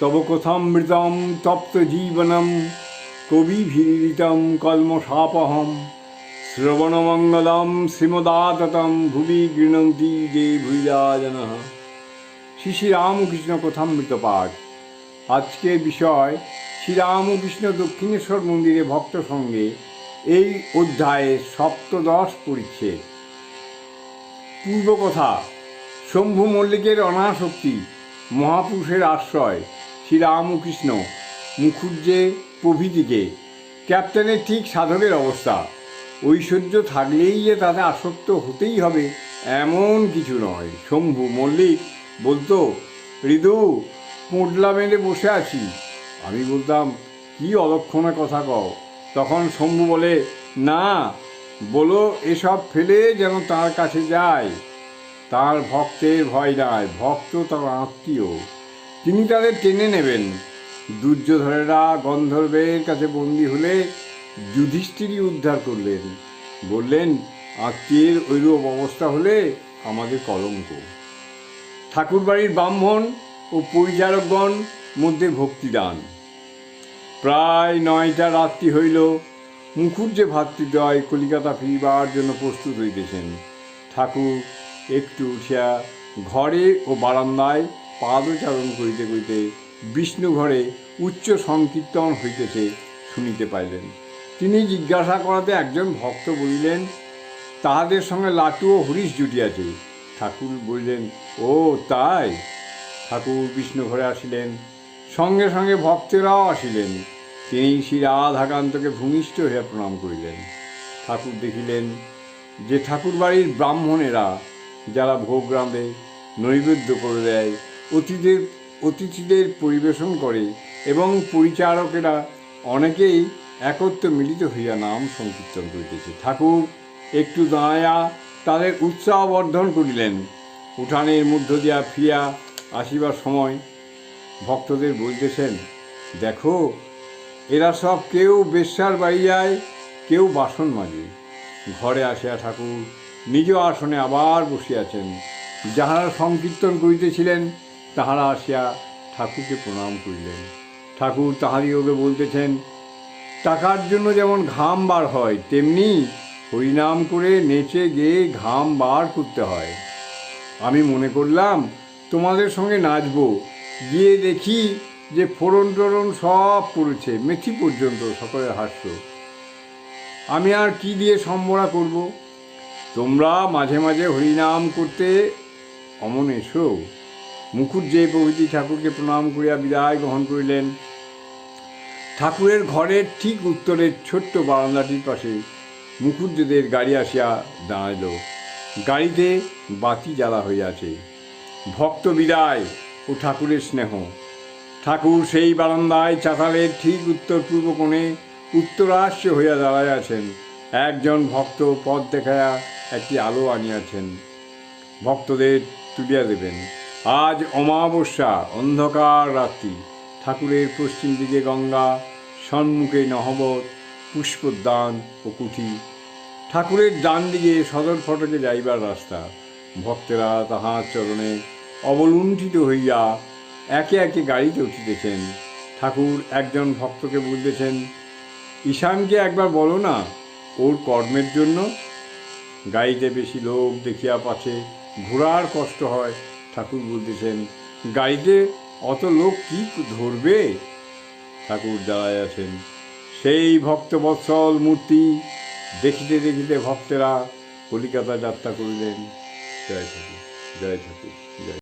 তব কথামৃতম তপ্ত জীবনম কবিভিরিতম কলমশাপহম শ্রবণমঙ্গলম শ্রীমদাততম ভুবি গৃণন্তি যে ভুইরাজন শ্রী শ্রী রামকৃষ্ণ কথামৃত পাঠ আজকের বিষয় শ্রীরামকৃষ্ণ দক্ষিণেশ্বর মন্দিরে ভক্ত সঙ্গে এই অধ্যায়ে সপ্তদশ পরিচ্ছেদ। পূর্বকথা শম্ভু মল্লিকের অনাসক্তি, মহাপুরুষের আশ্রয় শ্রীরামকৃষ্ণ মুখুজ্জে প্রভৃতিকে। ক্যাপ্টেনের ঠিক সাধকের অবস্থা। ঐশ্বর্য থাকলেই যে তাতে আসক্ত হতেই হবে, এমন কিছু নয়। শম্ভু, মল্লিক, বলতো ঋতু পোটলা মেলে বসে আছি। আমি বলতাম, কি অলক্ষণে কথা কও? তখন শম্ভু বলে, না, বলো, এসব ফেলে যেন তার কাছে যায়। তার ভক্তের ভয় নাই ভক্ত তার আত্মীয়। তিনি তাদের টেনে নেবেন। দুর্যোধনেরা গন্ধর্বের কাছে বন্দী হলে যুধিষ্ঠিরই উদ্ধার করলেন। বললেন, আত্মীয়ের ঐরূপ অবস্থা হলে আমাদের কলঙ্ক। ঠাকুরবাড়ির ব্রাহ্মণ ও পরিচারকগণ মধ্যে ভক্তিদান প্রায় নয়টা রাত্রি হইল মুখুজ্জে ভাতৃদ্বয় কলিকাতা ফিরিবার জন্য প্রস্তুত হইতেছেন। ঠাকুর একটু উঠিয়া ঘরে ও বারান্দায় পাদচারণ করিতে করিতে বিষ্ণু ঘরে উচ্চ সংকীর্তন হইতেছে শুনিতে পাইলেন। তিনি জিজ্ঞাসা করাতে একজন ভক্ত বলিলেন, তাহাদের সঙ্গে লাটু ও হরিশ জুটিয়াছে ঠাকুর বলিলেন, ও, তাই? ঠাকুর বিষ্ণু ঘরে আসিলেন। সঙ্গে সঙ্গে ভক্তেরাও আসিলেন। তিনি শ্রী রাধাকান্তকে ভূমিষ্ঠ হইয়া প্রণাম করিলেন। ঠাকুর দেখিলেন যে ঠাকুর বাড়ির ব্রাহ্মণেরা যারা ভোগ রাঁধে, নৈবেদ্য করে দেয় অতিথিদের অতিথিদের পরিবেশন করে এবং পরিচারকেরা অনেকেই একত্র মিলিত হইয়া নাম সংকীর্তন করিতেছে। ঠাকুর, একটু দাঁড়াইয়া তাদের উৎসাহ বর্ধন করিলেন। উঠানের মধ্য দিয়া ফিরিয়া আসিবার সময় ভক্তদের বলতেছেন, দেখো, এরা সব কেউ বেশ্যার বাড়ি যায় কেউ বাসন মাজে। ঘরে আসিয়া ঠাকুর নিজ আসনে আবার বসিয়াছেন। যাহারা সংকীর্তন করিতেছিলেন তাহারা আসিয়া ঠাকুরকে প্রণাম করিলেন। ঠাকুর তাহাদিওকে বলতেছেন, টাকার জন্য যেমন ঘাম বার হয়, তেমনি হরিনাম করে নেচে গেয়ে ঘাম বার করতে হয়। আমি মনে করলাম, তোমাদের সঙ্গে নাচবো। গিয়ে দেখি যে ফোড়ন টোড়ন সব পড়েছে, মেথি পর্যন্ত সকলের হাস্য। আমি আর কি দিয়ে সম্বরা করব? তোমরা মাঝে মাঝে হরিনাম করতে অমন এসো। মুখুজ্জে প্রভৃতি ঠাকুরকে প্রণাম করিয়া বিদায় গ্রহণ করিলেন। ঠাকুরের ঘরের ঠিক উত্তরের ছোট্ট বারান্দাটির পাশে মুখুজ্জেদের গাড়ি আসিয়া দাঁড়াইল। গাড়িতে বাতি জ্বালা হইয়াছে। ভক্ত বিদায় ও ঠাকুরের স্নেহ। ঠাকুর সেই বারান্দায় চাতালের ঠিক উত্তর পূর্ব কোণে উত্তরাশ্য হইয়া দাঁড়ায় আছেন একজন ভক্ত পথ দেখায়া একটি আলো আনিয়াছেন। ভক্তদের তুলিয়া দেবেন। আজ অমাবস্যা, অন্ধকার রাত্রি। ঠাকুরের পশ্চিম দিকে গঙ্গা, সন্মুখে নহবত, পুষ্পোদ্যান ও কুঠি। ঠাকুরের ডান দিকে সদর ফটকে যাইবার রাস্তা। ভক্তেরা তাহার চরণে অবলুণ্ঠিত হইয়া একে একে গাড়িতে উঠিতেছেন। ঠাকুর একজন ভক্তকে বলতেছেন, ঈশানকে একবার বলো না, ওর কর্মের জন্য? গাড়িতে বেশি লোক দেখিয়া পাছে ঘোরার কষ্ট হয়। ঠাকুর বলতেছেন, গাড়িতে অত লোক কি ধরবে? ঠাকুর দাঁড়ায় আছেন। সেই ভক্তবৎসল মূর্তি দেখিতে দেখিতে ভক্তেরা কলিকাতা যাত্রা করলেন। জয় ঠাকুর জয় ঠাকুর, জয়